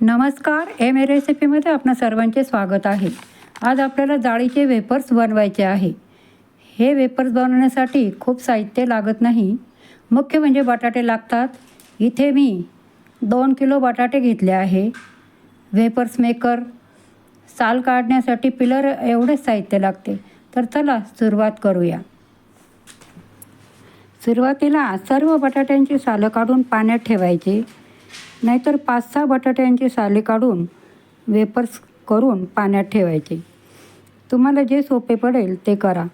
नमस्कार M A रेसिपीमध्ये आपणा सर्वांचे स्वागत आहे. आज आपल्याला जाळीचे वेपर्स बनवायचे आहे. हे वेपर्स बनवण्यासाठी खूप साहित्य लागत नाही. मुख्य म्हणजे बटाटे लागतात. इथे मी दोन किलो बटाटे घेतले आहे. वेपर्स मेकर साल काढण्यासाठी पिलर एवढेच साहित्य लागते. तर चला सुरुवात करूया. सुरुवातीला सर्व बटाट्यांची सालं काढून पाण्यात ठेवायची. नाहीतर पाच सहा बटाट्यांची साले काढून वेपर्स करून पाण्यात ठेवायचे. तुम्हाला जे सोपे पडेल ते करा.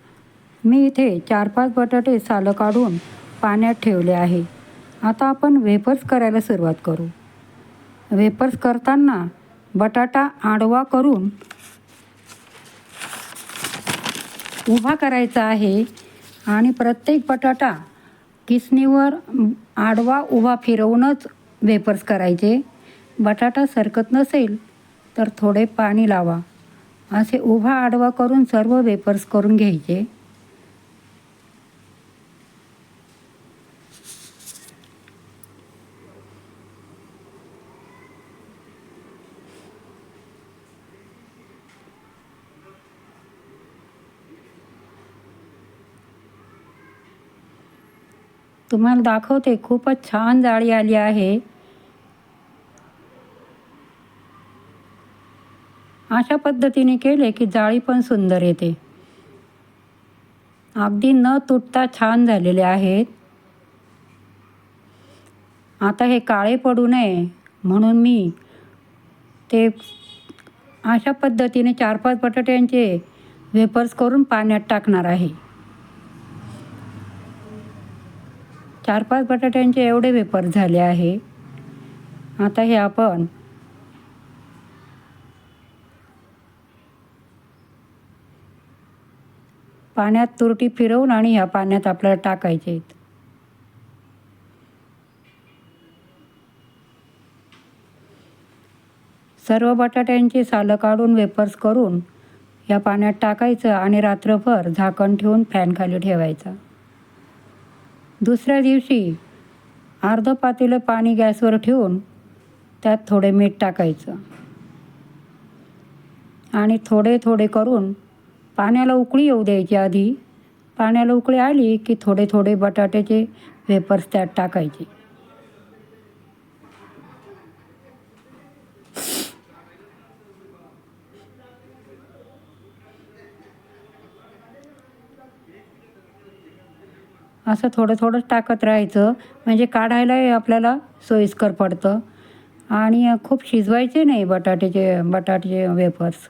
मी इथे चार पाच बटाटे सालं काढून पाण्यात ठेवले आहे. आता आपण वेपर्स करायला सुरुवात करू. वेपर्स करताना बटाटा आडवा करून उभा करायचा आहे आणि प्रत्येक बटाटा किसणीवर आडवा उभा फिरवूनच वेपर्स करायचे. बटाटा सरकत नसेल तर थोडे पाणी लावा. असे उभा आडवा करून सर्व वेपर्स करून घ्यायचे. तुम्हाला दाखवते खूपच छान जाळी आली आहे. अशा पद्धतीने केले की जाळी पण सुंदर येते. अगदी न तुटता छान झालेले आहेत. आता हे काळे पडू नये म्हणून मी ते अशा पद्धतीने चार पाच बटाट्यांचे वेपर्स करून पाण्यात टाकणार आहे. चार पाच बटाट्यांचे एवढे वेपर झाले आहे. आता हे आपण पाण्यात तुरटी फिरवून आणि ह्या पाण्यात आपल्याला टाकायचे आहेत. सर्व बटाट्यांची सालं काढून वेपर्स करून या पाण्यात टाकायचं आणि रात्रभर झाकण ठेवून फॅनखाली ठेवायचा. दुसऱ्या दिवशी अर्ध पातेलं पाणी गॅसवर ठेवून त्यात थोडे मीठ टाकायचं. आणि थोडे थोडे करून पाण्याला उकळी येऊ द्यायची आधी. पाण्याला उकळी आली की थोडे थोडे बटाट्याचे वेपर्स त्यात टाकायचे. असं थोडं थोडं टाकत राहायचं. म्हणजे काढायलाही आपल्याला सोयीस्कर पडतं. आणि खूप शिजवायचे नाही बटाट्याचे बटाट्याचे वेफर्स.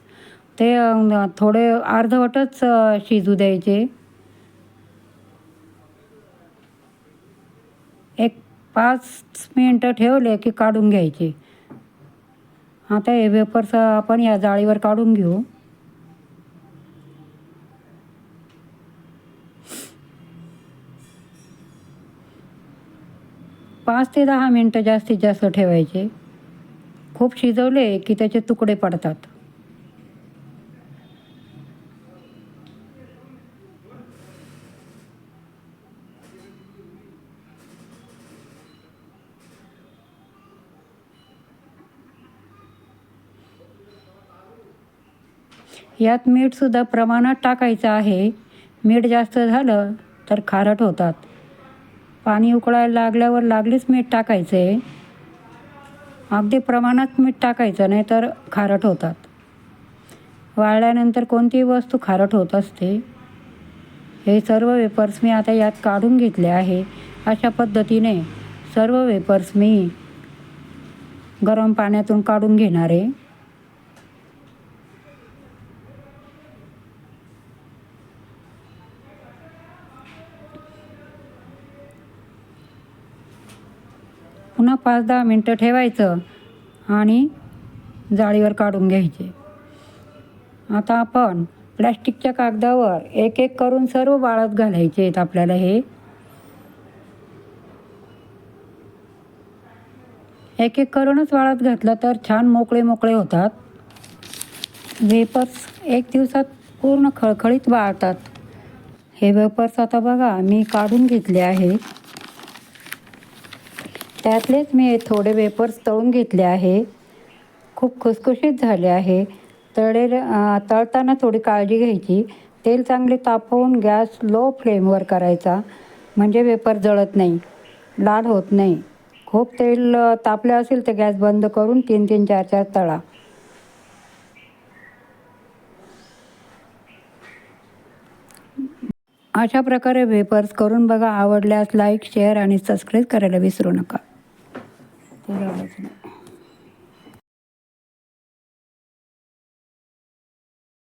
ते थोडे अर्धवटच शिजू द्यायचे. एक पाच मिनटं ठेवले की काढून घ्यायचे. आता हे वेपर्स आपण या जाळीवर काढून घेऊ. पाच ते दहा मिनटं जास्तीत जास्त ठेवायचे. खूप शिजवले की त्याचे तुकडे पडतात. यात मीठसुद्धा प्रमाणात टाकायचं आहे. मीठ जास्त झालं तर खारट होतात. पाणी उकळायला लागल्यावर लागलीच मीठ टाकायचं. आहे अगदी प्रमाणात मीठ टाकायचं नाही तर खारट होतात. वाळल्यानंतर कोणतीही वस्तू खारट होत असते. हे सर्व वेपर्स मी आता यात काढून घेतले आहे. अशा पद्धतीने सर्व वेपर्स मी गरम पाण्यातून काढून घेणार आहे. पुन्हा पाच दहा मिनटं ठेवायचं आणि जाळीवर काढून घ्यायचे. आता आपण प्लॅस्टिकच्या कागदावर एक एक करून सर्व वाळत घालायचे आहेत आपल्याला हे. एक एक करूनच वाळत घातलं तर छान मोकळे मोकळे होतात. वेपर्स एक दिवसात पूर्ण खळखळीत वाळतात. हे वेपर्स आता बघा मी काढून घेतले आहे त्यातलेच मी थोडे वेपर्स तळून घेतले आहे. खूप खुसखुशीत झाले आहे. तळेल तळताना थोडी काळजी घ्यायची. तेल चांगले तापवून गॅस लो फ्लेमवर करायचा. म्हणजे वेपर जळत नाही लाल होत नाही. खूप तेल तापले असेल तर गॅस बंद करून तीन तीन चार चार तळा. अशा प्रकारे वेपर्स करून बघा. आवडल्यास लाईक शेअर आणि सबस्क्राईब करायला विसरू नका. ते राहिलंच नाही.